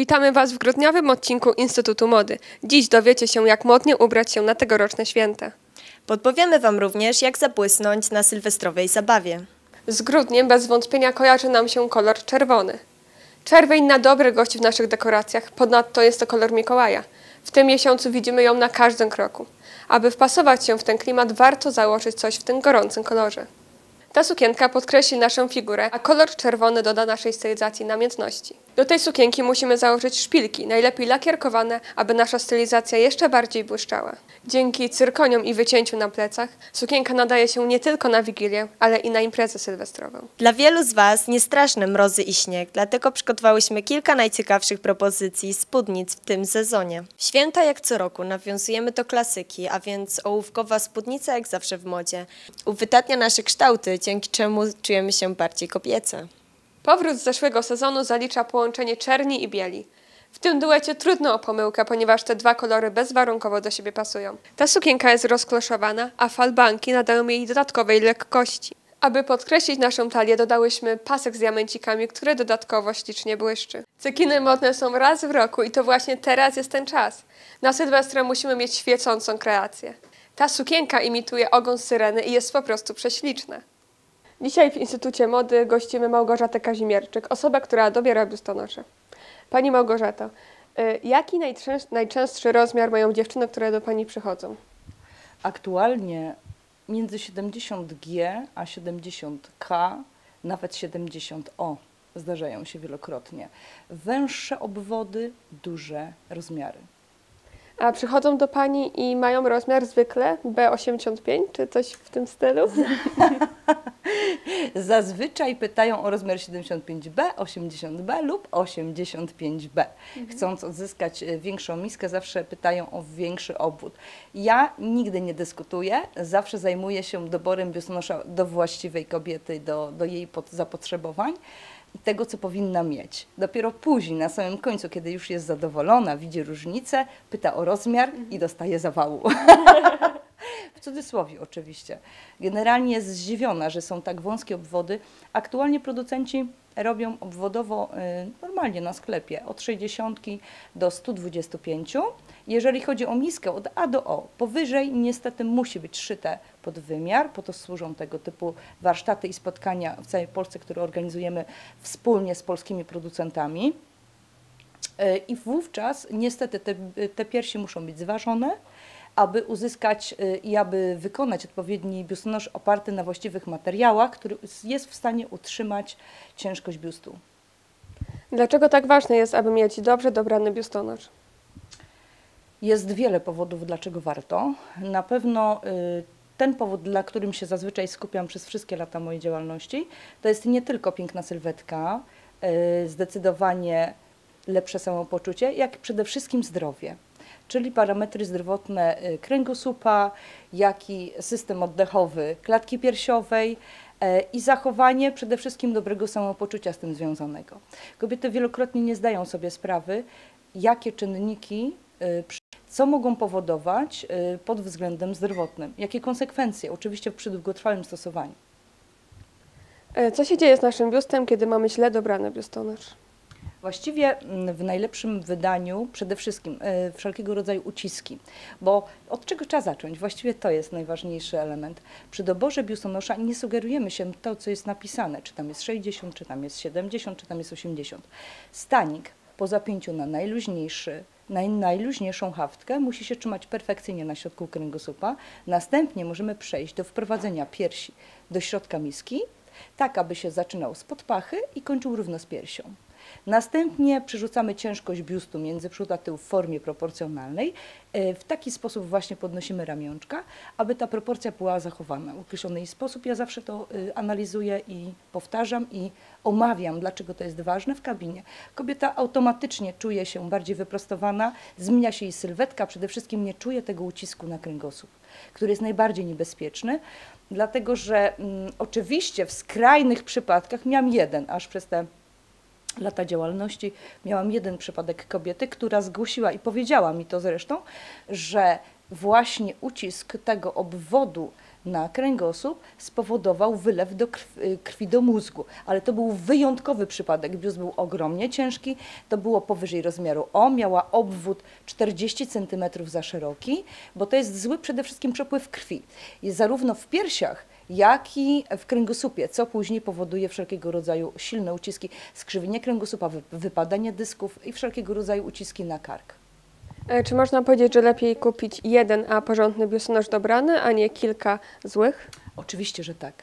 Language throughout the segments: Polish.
Witamy Was w grudniowym odcinku Instytutu Mody. Dziś dowiecie się, jak modnie ubrać się na tegoroczne święta. Podpowiemy Wam również, jak zabłysnąć na sylwestrowej zabawie. Z grudniem bez wątpienia kojarzy nam się kolor czerwony. Czerwień na dobre gości w naszych dekoracjach, ponadto jest to kolor Mikołaja. W tym miesiącu widzimy ją na każdym kroku. Aby wpasować się w ten klimat, warto założyć coś w tym gorącym kolorze. Ta sukienka podkreśli naszą figurę, a kolor czerwony doda naszej stylizacji namiętności. Do tej sukienki musimy założyć szpilki, najlepiej lakierkowane, aby nasza stylizacja jeszcze bardziej błyszczała. Dzięki cyrkoniom i wycięciu na plecach sukienka nadaje się nie tylko na Wigilię, ale i na imprezę sylwestrową. Dla wielu z Was nie straszne mrozy i śnieg, dlatego przygotowałyśmy kilka najciekawszych propozycji spódnic w tym sezonie. Święta jak co roku nawiązujemy do klasyki, a więc ołówkowa spódnica jak zawsze w modzie. Uwydatnia nasze kształty, dzięki czemu czujemy się bardziej kobiece. Powrót z zeszłego sezonu zalicza połączenie czerni i bieli. W tym duecie trudno o pomyłkę, ponieważ te dwa kolory bezwarunkowo do siebie pasują. Ta sukienka jest rozkloszowana, a falbanki nadają jej dodatkowej lekkości. Aby podkreślić naszą talię, dodałyśmy pasek z diamencikami, który dodatkowo ślicznie błyszczy. Cekiny modne są raz w roku i to właśnie teraz jest ten czas. Na Sylwestra musimy mieć świecącą kreację. Ta sukienka imituje ogon syreny i jest po prostu prześliczna. Dzisiaj w Instytucie Mody gościmy Małgorzatę Kazimierczyk, osobę, która dobiera biustonosze. Pani Małgorzato, y, jaki najczęst- najczęstszy rozmiar mają dziewczyny, które do Pani przychodzą? Aktualnie między 70G a 70K, nawet 70O zdarzają się wielokrotnie. Węższe obwody, duże rozmiary. A przychodzą do Pani i mają rozmiar zwykle B85 czy coś w tym stylu? Zazwyczaj pytają o rozmiar 75B, 80B lub 85B. Chcąc odzyskać e, większą miskę, zawsze pytają o większy obwód. Ja nigdy nie dyskutuję, zawsze zajmuję się doborem biustonosza do właściwej kobiety, do, do jej pod, zapotrzebowań i tego, co powinna mieć. Dopiero później, na samym końcu, kiedy już jest zadowolona, widzi różnicę, pyta o rozmiar i dostaje zawału. W cudzysłowie oczywiście. Generalnie jest zdziwiona, że są tak wąskie obwody. Aktualnie producenci robią obwodowo y, normalnie na sklepie od 60 do 125. Jeżeli chodzi o miskę od A do O, powyżej niestety musi być szyte pod wymiar, po to służą tego typu warsztaty i spotkania w całej Polsce, które organizujemy wspólnie z polskimi producentami. Y, I wówczas niestety te, te piersi muszą być zważone, aby uzyskać y, i aby wykonać odpowiedni biustonosz oparty na właściwych materiałach, który jest w stanie utrzymać ciężkość biustu. Dlaczego tak ważne jest, aby mieć dobrze dobrany biustonosz? Jest wiele powodów, dlaczego warto. Na pewno y, ten powód, dla którym się zazwyczaj skupiam przez wszystkie lata mojej działalności, to jest nie tylko piękna sylwetka, y, zdecydowanie lepsze samopoczucie, jak przede wszystkim zdrowie czyli parametry zdrowotne y, kręgosłupa, jak i system oddechowy klatki piersiowej e, i zachowanie przede wszystkim dobrego samopoczucia z tym związanego. Kobiety wielokrotnie nie zdają sobie sprawy, jakie czynniki, y, co mogą powodować y, pod względem zdrowotnym, jakie konsekwencje, oczywiście przy długotrwałym stosowaniu. E, Co się dzieje z naszym biustem, kiedy mamy źle dobrany biustonosz? Właściwie mm, w najlepszym wydaniu przede wszystkim e, wszelkiego rodzaju uciski, bo od czego trzeba zacząć? Właściwie to jest najważniejszy element. Przy doborze biustonosza nie sugerujemy się to, co jest napisane, czy tam jest 60, czy tam jest 70, czy tam jest 80. Stanik po zapięciu na najluźniejszy, naj, najluźniejszą haftkę musi się trzymać perfekcyjnie na środku kręgosłupa. Następnie możemy przejść do wprowadzenia piersi do środka miski, tak aby się zaczynał spod pachy i kończył równo z piersią. Następnie przerzucamy ciężkość biustu między przód a tył w formie proporcjonalnej. E, W taki sposób właśnie podnosimy ramionczka, aby ta proporcja była zachowana w określony sposób. Ja zawsze to y, analizuję i powtarzam i omawiam, dlaczego to jest ważne w kabinie. Kobieta automatycznie czuje się bardziej wyprostowana, zmienia się jej sylwetka, przede wszystkim nie czuje tego ucisku na kręgosłup, który jest najbardziej niebezpieczny, dlatego że mm, oczywiście w skrajnych przypadkach miałam jeden, aż przez te lata działalności miałam jeden przypadek kobiety, która zgłosiła i powiedziała mi to zresztą, że właśnie ucisk tego obwodu na kręgosłup spowodował wylew do krwi, krwi do mózgu. Ale to był wyjątkowy przypadek. Biust był ogromnie ciężki, to było powyżej rozmiaru O, miała obwód 40 cm za szeroki, bo to jest zły przede wszystkim przepływ krwi. Jest zarówno w piersiach, jak i w kręgosłupie, co później powoduje wszelkiego rodzaju silne uciski, skrzywienie kręgosłupa, wy- wypadanie dysków i wszelkiego rodzaju uciski na kark. E, Czy można powiedzieć, że lepiej kupić jeden, a porządny biustonosz dobrany, a nie kilka złych? Oczywiście, że tak.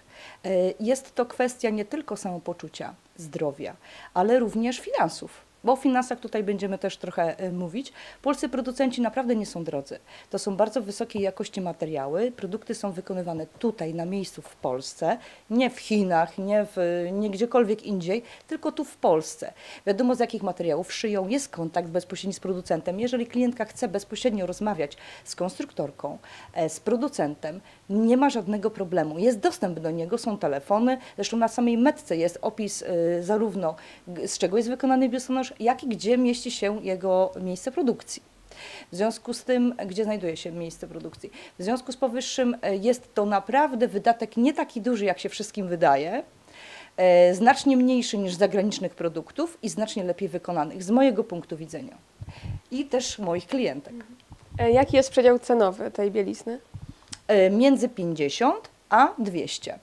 E, Jest to kwestia nie tylko samopoczucia, zdrowia, ale również finansów. Bo o finansach tutaj będziemy też trochę e, mówić. Polscy producenci naprawdę nie są drodzy. To są bardzo wysokiej jakości materiały. Produkty są wykonywane tutaj, na miejscu w Polsce, nie w Chinach, nie, w, nie gdziekolwiek indziej, tylko tu w Polsce. Wiadomo z jakich materiałów szyją, jest kontakt bezpośredni z producentem. Jeżeli klientka chce bezpośrednio rozmawiać z konstruktorką, e, z producentem, nie ma żadnego problemu. Jest dostęp do niego, są telefony. Zresztą na samej metce jest opis y, zarówno z czego jest wykonany biustonosz, jak i gdzie mieści się jego miejsce produkcji. W związku z tym, gdzie znajduje się miejsce produkcji. W związku z powyższym e, jest to naprawdę wydatek nie taki duży, jak się wszystkim wydaje, e, znacznie mniejszy niż zagranicznych produktów i znacznie lepiej wykonanych z mojego punktu widzenia i też moich klientek. E, Jaki jest przedział cenowy tej bielizny? Między 50 a 200.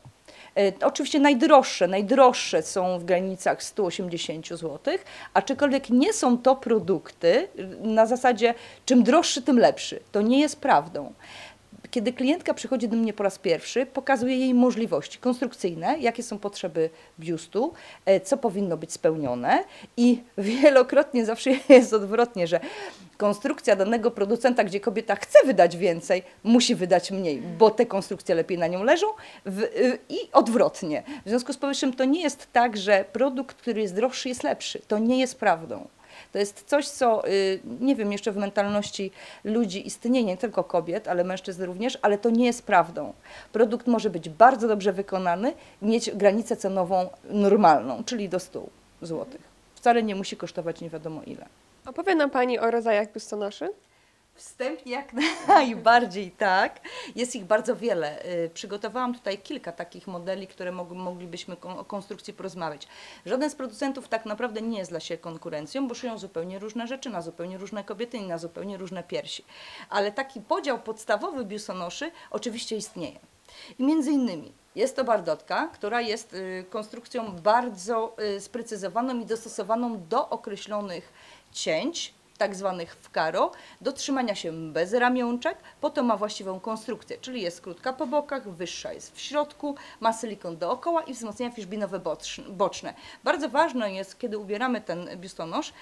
E, Oczywiście najdroższe, najdroższe są w granicach 180 zł, aczkolwiek nie są to produkty na zasadzie czym droższy, tym lepszy. To nie jest prawdą. Kiedy klientka przychodzi do mnie po raz pierwszy, pokazuję jej możliwości konstrukcyjne, jakie są potrzeby biustu, e, co powinno być spełnione i wielokrotnie zawsze jest odwrotnie, że konstrukcja danego producenta, gdzie kobieta chce wydać więcej, musi wydać mniej, bo te konstrukcje lepiej na nią leżą w, y, i odwrotnie. W związku z powyższym to nie jest tak, że produkt, który jest droższy jest lepszy. To nie jest prawdą. To jest coś, co y, nie wiem, jeszcze w mentalności ludzi istnieje, nie tylko kobiet, ale mężczyzn również, ale to nie jest prawdą. Produkt może być bardzo dobrze wykonany, mieć granicę cenową normalną, czyli do 100 zł. Wcale nie musi kosztować nie wiadomo ile. Opowie nam Pani o rodzajach biustonoszy. Wstępnie jak najbardziej tak. Jest ich bardzo wiele. Y, Przygotowałam tutaj kilka takich modeli, które mog, moglibyśmy o konstrukcji porozmawiać. Żaden z producentów tak naprawdę nie jest dla siebie konkurencją, bo szyją zupełnie różne rzeczy na zupełnie różne kobiety i na zupełnie różne piersi. Ale taki podział podstawowy biustonoszy oczywiście istnieje. I między innymi jest to bardotka, która jest y, konstrukcją bardzo y, sprecyzowaną i dostosowaną do określonych cięć, tak zwanych w karo, do trzymania się bez ramionczek, po to ma właściwą konstrukcję, czyli jest krótka po bokach, wyższa jest w środku, ma silikon dookoła i wzmocnienia fiszbinowe bocz- boczne. Bardzo ważne jest, kiedy ubieramy ten biustonosz,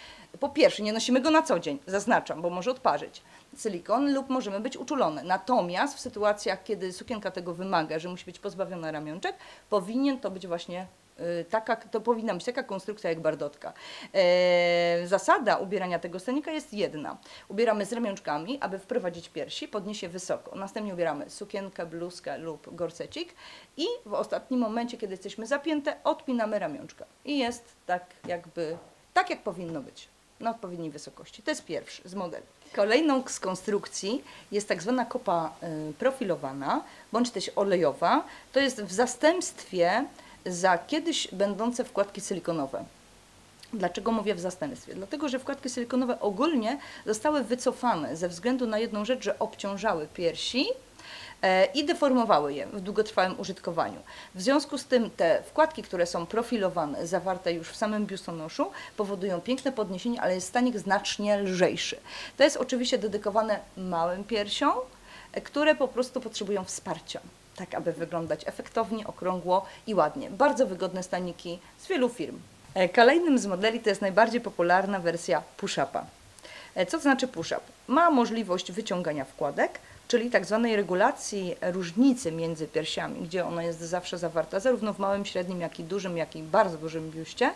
po pierwsze, nie nosimy go na co dzień, zaznaczam, bo może odparzyć silikon lub możemy być uczulone. Natomiast w sytuacjach, kiedy sukienka tego wymaga, że musi być pozbawiona ramionczek, powinien to być właśnie taka, to powinna być taka konstrukcja jak bardotka. E, zasada ubierania tego stanika jest jedna. Ubieramy z ramionczkami, aby wprowadzić piersi, podniesie wysoko. Następnie ubieramy sukienkę, bluzkę lub gorsecik i w ostatnim momencie, kiedy jesteśmy zapięte, odpinamy ramionczka. I jest tak jakby, tak jak powinno być na odpowiedniej wysokości. To jest pierwszy z modeli. Kolejną z konstrukcji jest tak zwana kopa y, profilowana, bądź też olejowa. To jest w zastępstwie za kiedyś będące wkładki silikonowe. Dlaczego mówię w zastępstwie? Dlatego, że wkładki silikonowe ogólnie zostały wycofane ze względu na jedną rzecz, że obciążały piersi e, i deformowały je w długotrwałym użytkowaniu. W związku z tym te wkładki, które są profilowane, zawarte już w samym biustonoszu, powodują piękne podniesienie, ale jest stanik znacznie lżejszy. To jest oczywiście dedykowane małym piersiom, e, które po prostu potrzebują wsparcia. Tak, aby wyglądać efektownie, okrągło i ładnie. Bardzo wygodne staniki z wielu firm. E, Kolejnym z modeli to jest najbardziej popularna wersja push-upa. E, Co to znaczy push-up? Ma możliwość wyciągania wkładek, czyli tak zwanej regulacji różnicy między piersiami, gdzie ona jest zawsze zawarta zarówno w małym, średnim, jak i dużym, jak i bardzo dużym biuście.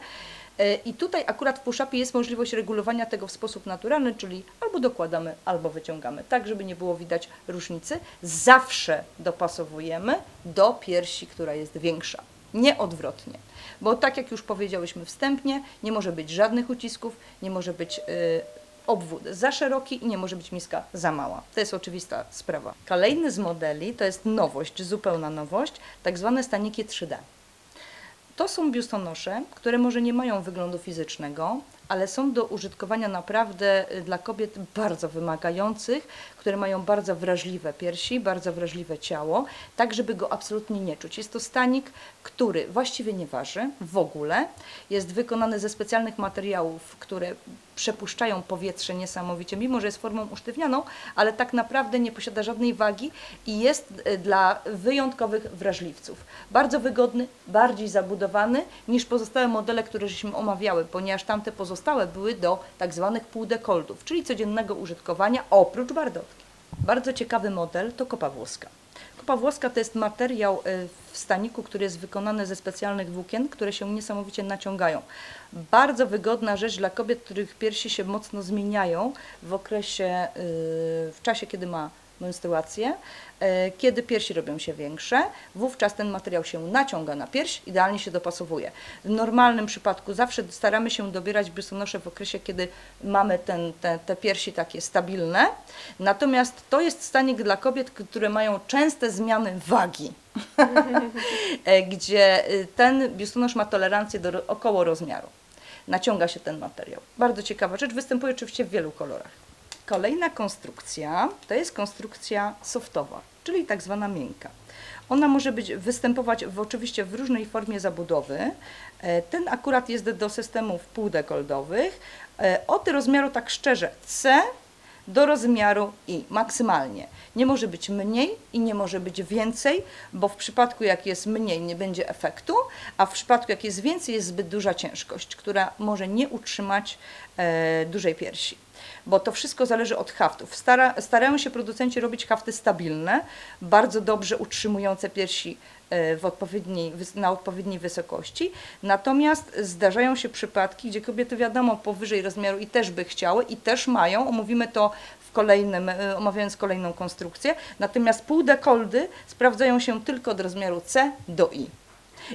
I tutaj akurat w push-upie jest możliwość regulowania tego w sposób naturalny, czyli albo dokładamy, albo wyciągamy, tak żeby nie było widać różnicy. Zawsze dopasowujemy do piersi, która jest większa, nie odwrotnie. Bo tak jak już powiedziałyśmy wstępnie, nie może być żadnych ucisków, nie może być y, obwód za szeroki i nie może być miska za mała. To jest oczywista sprawa. Kolejny z modeli to jest nowość, zupełna nowość, tak zwane staniki 3D. To są biustonosze, które może nie mają wyglądu fizycznego, ale są do użytkowania naprawdę y, dla kobiet bardzo wymagających, które mają bardzo wrażliwe piersi, bardzo wrażliwe ciało, tak żeby go absolutnie nie czuć. Jest to stanik, który właściwie nie waży w ogóle, jest wykonany ze specjalnych materiałów, które przepuszczają powietrze niesamowicie, mimo że jest formą usztywnianą, ale tak naprawdę nie posiada żadnej wagi i jest y, dla wyjątkowych wrażliwców. Bardzo wygodny, bardziej zabudowany niż pozostałe modele, które żeśmy omawiały, ponieważ tamte pozostałe były do tak zwanych półdekoldów, czyli codziennego użytkowania oprócz bardotki. Bardzo ciekawy model to kopa włoska. Kopa włoska to jest materiał y, w staniku, który jest wykonany ze specjalnych włókien, które się niesamowicie naciągają. Bardzo wygodna rzecz dla kobiet, których piersi się mocno zmieniają w okresie, y, w czasie, kiedy ma menstruację, e, kiedy piersi robią się większe, wówczas ten materiał się naciąga na pierś, idealnie się dopasowuje. W normalnym przypadku zawsze staramy się dobierać biustonosze w okresie, kiedy mamy ten, te, te piersi takie stabilne, natomiast to jest stanik dla kobiet, które mają częste zmiany wagi. E, gdzie y, ten biustonosz ma tolerancję do około rozmiaru. Naciąga się ten materiał. Bardzo ciekawa rzecz, występuje oczywiście w wielu kolorach. Kolejna konstrukcja to jest konstrukcja softowa, czyli tak zwana miękka. Ona może być, występować w, oczywiście w różnej formie zabudowy. E, ten akurat jest do systemów półdekoldowych. E, od rozmiaru tak szczerze C do rozmiaru I maksymalnie. Nie może być mniej i nie może być więcej, bo w przypadku jak jest mniej nie będzie efektu, a w przypadku jak jest więcej jest zbyt duża ciężkość, która może nie utrzymać e, dużej piersi bo to wszystko zależy od haftów. Stara, starają się producenci robić hafty stabilne, bardzo dobrze utrzymujące piersi e, w odpowiedniej, na odpowiedniej wysokości. Natomiast zdarzają się przypadki, gdzie kobiety wiadomo powyżej rozmiaru i też by chciały i też mają, omówimy to w kolejnym, e, omawiając kolejną konstrukcję, natomiast półdekoldy sprawdzają się tylko od rozmiaru C do I.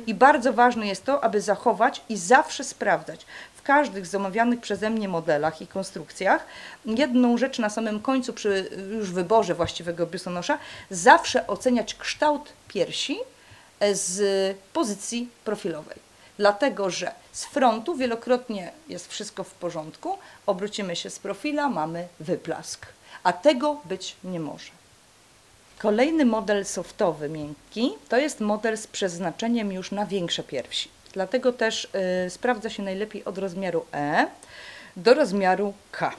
I bardzo ważne jest to, aby zachować i zawsze sprawdzać w każdych z omawianych przeze mnie modelach i konstrukcjach jedną rzecz na samym końcu, przy już wyborze właściwego biustonosza, zawsze oceniać kształt piersi e, z pozycji profilowej. Dlatego, że z frontu wielokrotnie jest wszystko w porządku, obrócimy się z profila, mamy wyplask, a tego być nie może. Kolejny model softowy, miękki, to jest model z przeznaczeniem już na większe piersi. Dlatego też y, sprawdza się najlepiej od rozmiaru E do rozmiaru K.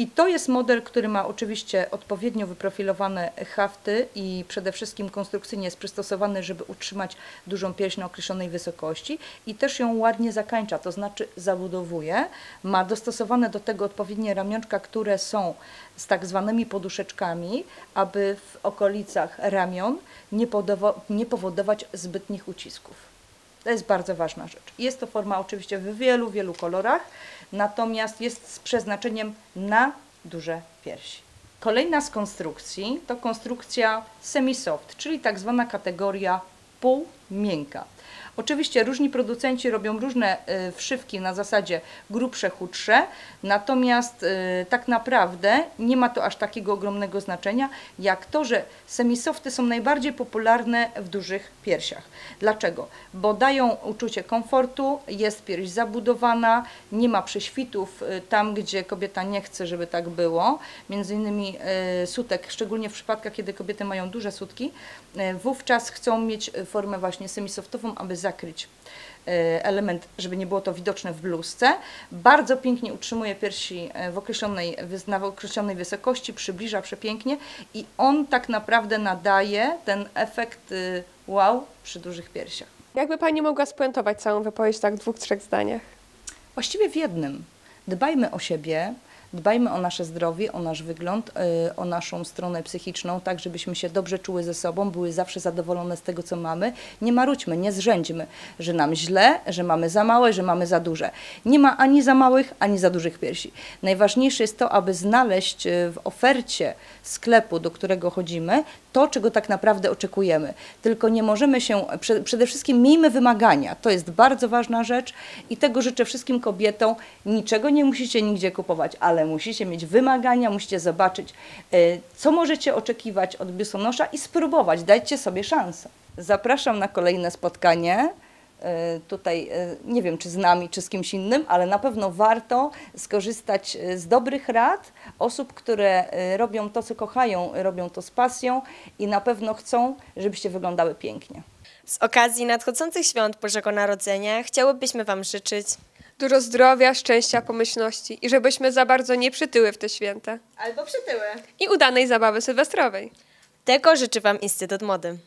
I to jest model, który ma oczywiście odpowiednio wyprofilowane hafty i przede wszystkim konstrukcyjnie jest przystosowany, żeby utrzymać dużą pierś na określonej wysokości i też ją ładnie zakańcza, to znaczy zabudowuje. Ma dostosowane do tego odpowiednie ramionczka, które są z tak zwanymi poduszeczkami, aby w okolicach ramion nie, nie powodować zbytnich ucisków. To jest bardzo ważna rzecz. Jest to forma oczywiście w wielu, wielu kolorach, natomiast jest z przeznaczeniem na duże piersi. Kolejna z konstrukcji to konstrukcja semi-soft, czyli tak zwana kategoria półmiękka. Oczywiście różni producenci robią różne y, wszywki na zasadzie grubsze, chudsze, natomiast y, tak naprawdę nie ma to aż takiego ogromnego znaczenia, jak to, że semisofty są najbardziej popularne w dużych piersiach. Dlaczego? Bo dają uczucie komfortu, jest pierś zabudowana, nie ma prześwitów y, tam, gdzie kobieta nie chce, żeby tak było. Między innymi sutek, szczególnie w przypadkach, kiedy kobiety mają duże sutki, wówczas chcą mieć formę właśnie semisoftową, aby zakryć e, element, żeby nie było to widoczne w bluzce. Bardzo pięknie utrzymuje piersi e, w określonej, na określonej wysokości, przybliża przepięknie i on tak naprawdę nadaje ten efekt y, wow przy dużych piersiach. Jakby Pani mogła spuentować całą wypowiedź tak w dwóch, trzech zdaniach? Właściwie w jednym. Dbajmy o siebie, Dbajmy o nasze zdrowie, o nasz wygląd, y, o naszą stronę psychiczną, tak żebyśmy się dobrze czuły ze sobą, były zawsze zadowolone z tego, co mamy. Nie marudźmy, nie zrzędźmy, że nam źle, że mamy za małe, że mamy za duże. Nie ma ani za małych, ani za dużych piersi. Najważniejsze jest to, aby znaleźć y, w ofercie sklepu, do którego chodzimy, to, czego tak naprawdę oczekujemy. Tylko nie możemy się, przede wszystkim miejmy wymagania. To jest bardzo ważna rzecz i tego życzę wszystkim kobietom. Niczego nie musicie nigdzie kupować, ale ale musicie mieć wymagania, musicie zobaczyć, e, co możecie oczekiwać od biustonosza i spróbować, dajcie sobie szansę. Zapraszam na kolejne spotkanie. E, Tutaj e, nie wiem, czy z nami, czy z kimś innym, ale na pewno warto skorzystać z dobrych rad osób, które robią to, co kochają, robią to z pasją i na pewno chcą, żebyście wyglądały pięknie. Z okazji nadchodzących świąt Bożego Narodzenia chciałybyśmy Wam życzyć Dużo zdrowia, szczęścia, pomyślności i żebyśmy za bardzo nie przytyły w te święta. albo przytyły. I udanej zabawy sylwestrowej. Tego życzy Wam Instytut Mody.